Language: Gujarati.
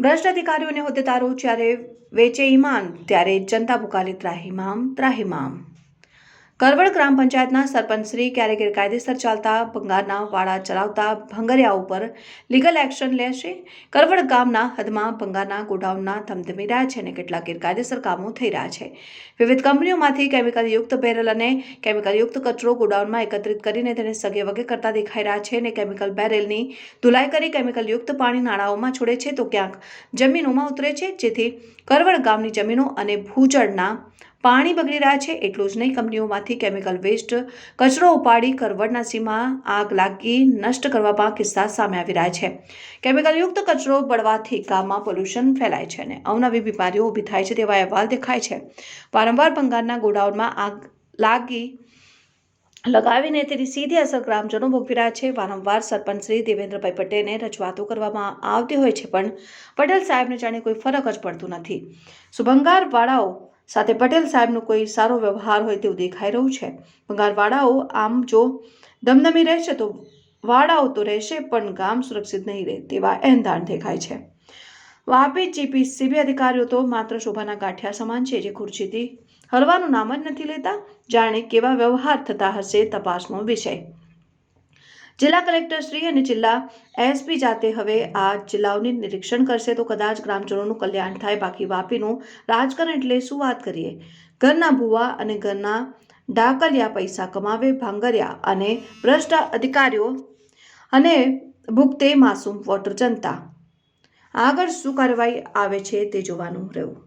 ભ્રષ્ટ અધિકારીઓને હોદ્દેદારો જ્યારે વેચે ઈમાન ત્યારે જનતા ભૂકાલી ત્રાહિમામ ત્રાહિમામ. કરવડ ગ્રામ પંચાયતના સરપંચશ્રી ક્યારે ગેરકાયદેસર ચાલતા, ભંગારના વાડા ચલાવતા, ભંગરિયા ઉપર લીગલ એક્શન લેશે? કરવડ ગામના હદમાં ભંગારના ગોડાઉનના ધમધમી રહ્યા છે અને કેટલાક ગેરકાયદેસર કામો થઈ રહ્યા છે. વિવિધ કંપનીઓમાંથી કેમિકલયુક્ત બેરલ અને કેમિકલયુક્ત કચરો ગોડાઉનમાં એકત્રિત કરીને તેને સગે વગે કરતા દેખાઈ રહ્યા છે અને કેમિકલ બેરેલની ધુલાઈ કરી કેમિકલયુક્ત પાણી નાળાઓમાં છોડે છે તો ક્યાંક જમીનોમાં ઉતરે છે. જેથી કરવડ ગામની જમીનો અને ભૂજળના પાણી બગડી રહ્યા છે એટલું જ નહીં, કંપનીઓમાંથી કેમિકલ વેસ્ટ કચરો ઉપાડી કરવડના સીમા આગ લાગી નષ્ટ કરવામાં કિસ્સા સામે આવી રહ્યા છે. કેમિકલયુક્ત કચરો બળવાથી ગામમાં પોલ્યુશન ફેલાય છે અને અવનવી બીમારીઓ ઊભી થાય છે તેવા અહેવાલ દેખાય છે. વારંવાર ભંગારના ગોડાઉનમાં આગ લાગી લગાવીને તેની સીધી અસર ગ્રામજનો ભોગવી રહ્યા છે. વારંવાર સરપંચ શ્રી દેવેન્દ્રભાઈ પટેલને રજૂઆતો કરવામાં આવતી હોય છે, પણ પટેલ સાહેબને જાણે કોઈ ફરક જ પડતું નથી. સુભંગારવાળાઓ સાથે પટેલ સાહેબનો કોઈ સારો વ્યવહાર હોય તેવું દેખાઈ રહ્યું છે. ભંગારવાળાઓ આમ જો દમદમી રહેશે તો વાડાઓ તો રહેશે, પણ ગામ સુરક્ષિત નહીં રહે તેવા એંધાણ દેખાય છે. વાપી જીપી સીબી અધિકારીઓ તો માત્ર શોભાના ગાંઠિયા સમાન છે જે ખુરશીથી હરવાનું નામ જ નથી લેતા. જાણે કેવા વ્યવહાર થતા હશે તપાસનો વિષય. જિલ્લા કલેક્ટર શ્રી અને જિલ્લા એસપી જાતે હવે આ જિલ્લાઓની નિરીક્ષણ કરશે તો કદાચ ગ્રામજનોનું કલ્યાણ થાય, બાકી વાપીનું રાજકારણ એટલે શું વાત કરીએ? ઘરના ભૂવા અને ઘરના ડાકલિયા પૈસા કમાવે, ભાંગરિયા અને ભ્રષ્ટ અધિકારીઓ અને ભૂગતે માસૂમ વોટર જનતા. આગળ શું કાર્યવાહી આવે છે તે જોવાનું રહ્યું